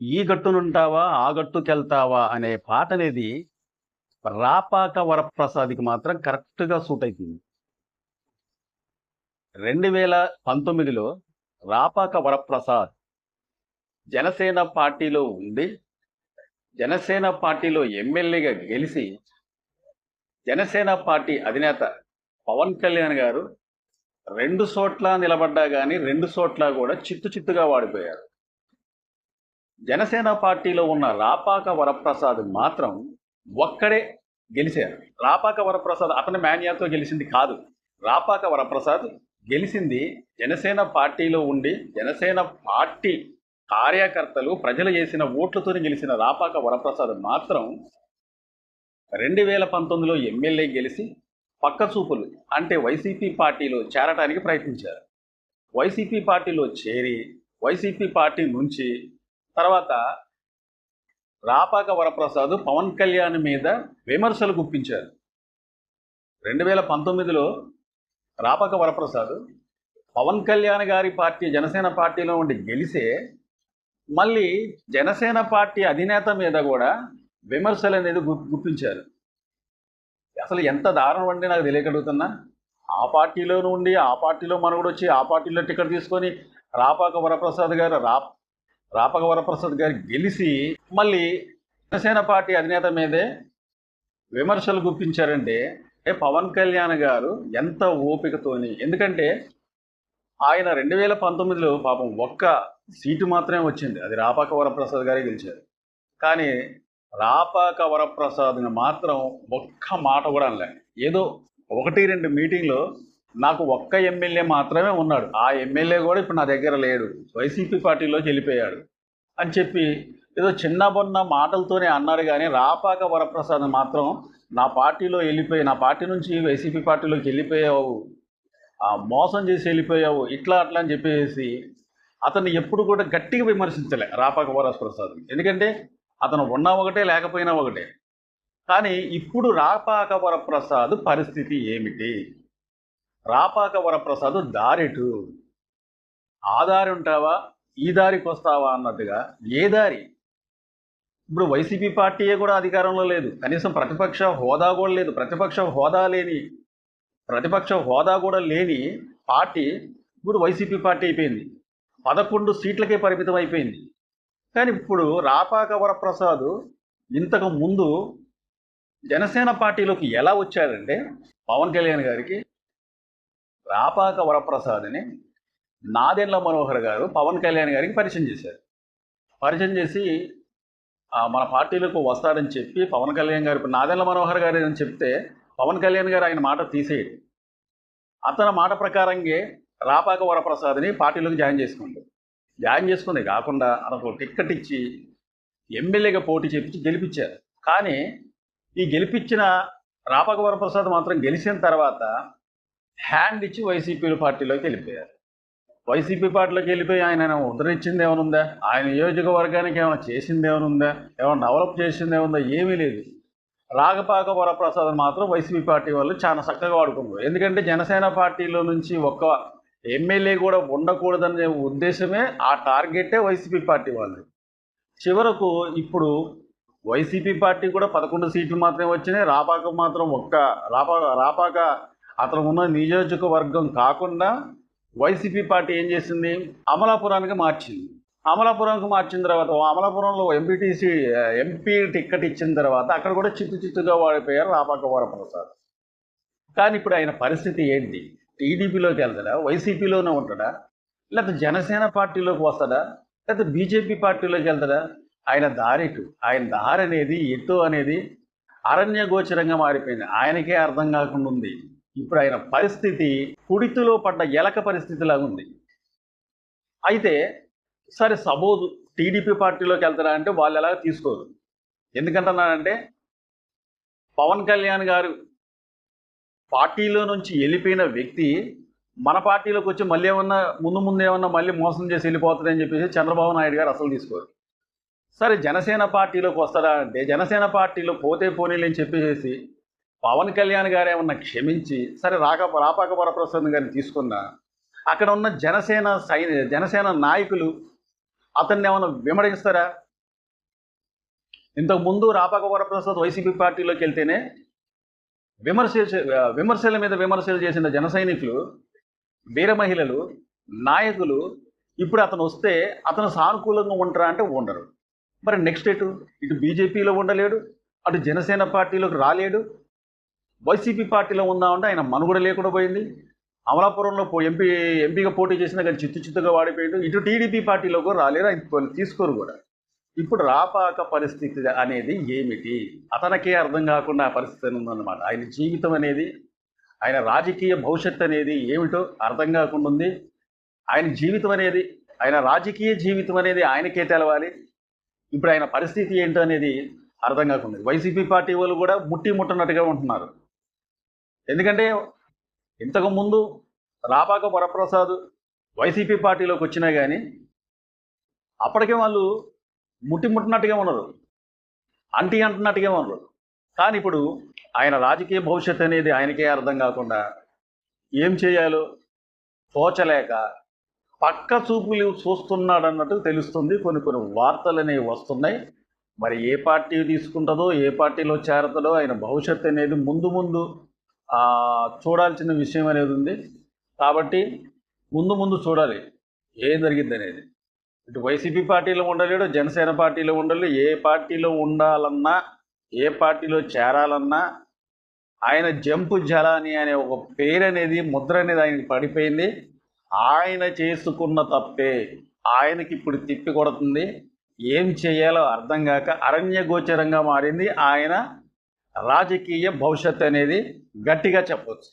ఈ గట్టునుంటావా ఆ గట్టుకెళ్తావా అనే పాట అనేది రాపాక వరప్రసాద్కి మాత్రం కరెక్ట్గా సూట్ అవుతుంది రెండు వేల పంతొమ్మిదిలో రాపాక వరప్రసాద్ జనసేన పార్టీలో ఉండి జనసేన పార్టీలో ఎమ్మెల్యేగా గెలిచి జనసేన పార్టీ అధినేత పవన్ కళ్యాణ్ గారు రెండు చోట్ల నిలబడ్డా కానీ రెండు చోట్ల కూడా చిత్తు చిత్తుగా వాడిపోయారు. జనసేన పార్టీలో ఉన్న రాపాక వరప్రసాద్ మాత్రం ఒక్కడే గెలిచారు. రాపాక వరప్రసాద్ అతని మాన్యాతో గెలిచింది కాదు. రాపాక వరప్రసాద్ గెలిచింది జనసేన పార్టీలో ఉండి జనసేన పార్టీ కార్యకర్తలు ప్రజలు చేసిన ఓట్లతో గెలిచిన రాపాక వరప్రసాద్ మాత్రం రెండు వేల పంతొమ్మిదిలో ఎమ్మెల్యే గెలిచి పక్క చూపులు అంటే వైసీపీ పార్టీలో చేరటానికి ప్రయత్నించారు. వైసీపీ పార్టీలో చేరి వైసీపీ పార్టీ నుంచి తర్వాత రాపాక వరప్రసాద్ పవన్ కళ్యాణ్ మీద విమర్శలు గుప్పించారు. రెండు వేల పంతొమ్మిదిలో రాపాక వరప్రసాద్ పవన్ కళ్యాణ్ గారి పార్టీ జనసేన పార్టీలో ఉండి గెలిసే మళ్ళీ జనసేన పార్టీ అధినేత మీద కూడా విమర్శలు అనేది గుప్పించారు. అసలు ఎంత దారుణం అంటే నాకు తెలియగలుగుతున్నా. ఆ పార్టీలో ఉండి ఆ పార్టీలో మనగుడు వచ్చి ఆ పార్టీలో టికెట్ తీసుకొని రాపాక వరప్రసాద్ గారు రా రాపక వరప్రసాద్ గారు గెలిచి మళ్ళీ జనసేన పార్టీ అధినేత మీదే విమర్శలు గుప్పించారంటే ఏ పవన్ కళ్యాణ్ గారు ఎంత ఓపికతోని ఎందుకంటే ఆయన రెండు వేల పంతొమ్మిదిలో పాపం ఒక్క సీటు మాత్రమే వచ్చింది. అది రాపాక వరప్రసాద్ గారే గెలిచారు. కానీ రాపాక వరప్రసాద్ని మాత్రం ఒక్క మాట కూడా అనలే ఏదో ఒకటి రెండు మీటింగ్లో నాకు ఒక్క ఎమ్మెల్యే మాత్రమే ఉన్నాడు. ఆ ఎమ్మెల్యే కూడా ఇప్పుడు నా దగ్గర లేడు. వైసీపీ పార్టీలోకి వెళ్ళిపోయాడు. అని చెప్పి ఏదో చిన్న బొన్న మాటలతోనే అన్నారు కానీ రాపాక వరప్రసాద్ మాత్రం నా పార్టీలో వెళ్ళిపోయి నా పార్టీ నుంచి వైసీపీ పార్టీలోకి వెళ్ళిపోయావు. ఆ మోసం చేసి వెళ్ళిపోయావు. ఇట్లా అట్లా అని చెప్పేసి అతన్ని ఎప్పుడు కూడా గట్టిగా విమర్శించలే రాపాక వరప్రసాద్. ఎందుకంటే అతను ఉన్నా ఒకటే లేకపోయినా ఒకటే. కానీ ఇప్పుడు రాపాక వరప్రసాద్ పరిస్థితి ఏమిటి? రాపాక వరప్రసాద్ దారిటు. ఆ దారి ఉంటావా? ఈ దారికి వస్తావా అన్నట్టుగా ఏ దారి? ఇప్పుడు వైసీపీ పార్టీయే కూడా అధికారంలో లేదు. కనీసం ప్రతిపక్ష హోదా కూడా లేదు. ప్రతిపక్ష హోదా లేని ప్రతిపక్ష హోదా కూడా లేని పార్టీ ఇప్పుడు వైసీపీ పార్టీ అయిపోయింది. పదకొండు సీట్లకే పరిమితం అయిపోయింది. కానీ ఇప్పుడు రాపాక వరప్రసాద్ ఇంతకు ముందు జనసేన పార్టీలోకి ఎలా వచ్చారంటే పవన్ కళ్యాణ్ గారికి రాపాక వరప్రసాద్ని నాదెండ్ల మనోహర్ గారు పవన్ కళ్యాణ్ గారికి పరిచయం చేశారు. పరిచయం చేసి మన పార్టీలకు వస్తాడని చెప్పి పవన్ కళ్యాణ్ గారు ఇప్పుడు నాదెండ్ల మనోహర్ గారు అని చెప్తే పవన్ కళ్యాణ్ గారు ఆయన మాట తీసేయడు అతని మాట ప్రకారంగా రాపాక వరప్రసాద్ని పార్టీలోకి జాయిన్ చేసుకుంటాడు జాయిన్ చేసుకుంది కాకుండా అతను టిక్కెట్ ఇచ్చి ఎమ్మెల్యేగా పోటీ చేపించి గెలిపించారు. కానీ ఈ గెలిపించిన రాపాక వరప్రసాద్ మాత్రం గెలిచిన తర్వాత హ్యాండ్ ఇచ్చి వైసీపీ పార్టీలోకి వెళ్ళిపోయారు. వైసీపీ పార్టీలోకి వెళ్ళిపోయి ఆయన ఉద్ధరించింది ఏమైనా ఉందా? ఆయన నియోజకవర్గానికి ఏమైనా చేసింది ఏమైనా ఉందా? ఏమైనా డెవలప్ చేసింది ఏముందా ఏమీ లేదు. రాగపాక వరప్రసాద్ మాత్రం వైసీపీ పార్టీ వాళ్ళు చాలా చక్కగా వాడుకున్నారు. ఎందుకంటే జనసేన పార్టీలో నుంచి ఒక్క ఎమ్మెల్యే కూడా ఉండకూడదనే ఉద్దేశమే ఆ టార్గెటే వైసీపీ పార్టీ వాళ్ళు చివరకు ఇప్పుడు వైసీపీ పార్టీ కూడా పదకొండు సీట్లు మాత్రమే వచ్చినాయి. రాపాక మాత్రం ఒక్క రాపాక రాపాక అతను ఉన్న నియోజకవర్గం కాకుండా వైసీపీ పార్టీ ఏం చేసింది? అమలాపురానికి మార్చింది. అమలాపురంకి మార్చిన తర్వాత అమలాపురంలో ఎంపీటీసీ ఎంపీ టిక్కెట్ ఇచ్చిన తర్వాత అక్కడ కూడా చిత్తు చిత్తుగా వాడిపోయారు రాపాక వరప్రసాద్ కానీ ఇప్పుడు ఆయన పరిస్థితి ఏంటి? టీడీపీలోకి వెళ్తాడా? వైసీపీలోనే ఉంటాడా? లేకపోతే జనసేన పార్టీలోకి వస్తాడా? లేకపోతే బీజేపీ పార్టీలోకి వెళ్తాడా? ఆయన దారిటు ఆయన దారి అనేది ఎటు అనేది అరణ్య గోచరంగా మారిపోయింది. ఆయనకే అర్థం కాకుండా ఉంది. ఇప్పుడు ఆయన పరిస్థితి కుడితిలో పడ్డ ఎలక పరిస్థితిలాగా ఉంది. అయితే సరే సపోజ్ టీడీపీ పార్టీలోకి వెళ్తారా అంటే వాళ్ళు ఎలాగ తీసుకోరు. ఎందుకంటున్నారంటే పవన్ కళ్యాణ్ గారు పార్టీలో నుంచి వెళ్ళిపోయిన వ్యక్తి మన పార్టీలోకి వచ్చి మళ్ళీ ఏమన్నా ముందు ముందు ఏమన్నా మళ్ళీ మోసం చేసి వెళ్ళిపోతుందని చెప్పేసి చంద్రబాబు నాయుడు గారు అసలు తీసుకోరు. సరే జనసేన పార్టీలోకి వస్తారా అంటే జనసేన పార్టీలో పోతే పోనీలని చెప్పేసి పవన్ కళ్యాణ్ గారు ఏమన్నా క్షమించి సరే రాక రాపాక వరప్రసాద్ గారిని తీసుకున్నా అక్కడ ఉన్న జనసేన సైని జనసేన నాయకులు అతన్ని ఏమైనా విమర్శిస్తారా? ఇంతకు ముందు రాపాక వరప్రసాద్ వైసీపీ పార్టీలోకి వెళ్తేనే విమర్శ విమర్శల మీద విమర్శలు చేసిన జన సైనికులు వీర మహిళలు నాయకులు ఇప్పుడు అతను వస్తే అతను సానుకూలంగా ఉంటారా అంటే ఉండరు. మరి నెక్స్ట్ ఎటు? ఇటు బీజేపీలో ఉండలేడు అటు జనసేన పార్టీలోకి రాలేడు వైసీపీ పార్టీలో ఉందామంటే ఆయన మనుగడ లేకుండా పోయింది. అమలాపురంలో పో- ఎంపీ ఎంపీగా పోటీ చేసినా కానీ చిత్తు చిత్తుగా వాడిపోయాడు. ఇటు టీడీపీ పార్టీలో కూడా రాలేరు ఆయన కొన్ని తీసుకోరు కూడా. ఇప్పుడు రాపాక పరిస్థితి అనేది ఏమిటి? అతనికే అర్థం కాకుండా ఆ పరిస్థితి ఉందన్నమాట. ఆయన జీవితం అనేది ఆయన రాజకీయ భవిష్యత్తు అనేది ఏమిటో అర్థం కాకుండా ఉంది. ఆయన జీవితం అనేది ఆయన రాజకీయ జీవితం అనేది ఆయనకే తెలవాలి. ఇప్పుడు ఆయన పరిస్థితి ఏంటో అనేది అర్థం కాకుండా ఉంది. వైసీపీ పార్టీ వాళ్ళు కూడా ముట్టి ముట్టనట్టుగా ఉంటున్నారు. ఎందుకంటే ఇంతకు ముందు రాపాక వరప్రసాద్ వైసీపీ పార్టీలోకి వచ్చినా కానీ అప్పటికే వాళ్ళు ముట్టిముట్టినట్టుగా ఉన్నారు. అంటీ అంటున్నట్టుగా ఉన్నారు. కానీ ఇప్పుడు ఆయన రాజకీయ భవిష్యత్తు అనేది ఆయనకే అర్థం కాకుండా ఏం చేయాలో తోచలేక పక్క చూపులు చూస్తున్నాడు అన్నట్టు తెలుస్తుంది. కొన్ని కొన్ని వార్తలు అనేవి వస్తున్నాయి. మరి ఏ పార్టీ తీసుకుంటుందో ఏ పార్టీలో చేరతాడో ఆయన భవిష్యత్తు అనేది ముందు ముందు చూడాల్సిన విషయం అనేది ఉంది. కాబట్టి ముందు ముందు చూడాలి. ఏం జరిగింది అనేది. ఇటు వైసీపీ పార్టీలో ఉండలేడు జనసేన పార్టీలో ఉండలేడు. ఏ పార్టీలో ఉండాలన్నా ఏ పార్టీలో చేరాలన్నా ఆయన జంపు జలాని అనే ఒక పేరు అనేది ముద్ర అనేది ఆయనకి పడిపోయింది. ఆయన చేసుకున్న తప్పే. ఆయనకి ఇప్పుడు తిప్పి కొడుతుంది. ఏం చేయాలో అర్థం కాక అరణ్య గోచరంగా మారింది. ఆయన రాజకీయ భవిష్యత్తు అనేది గట్టిగా చెప్పవచ్చు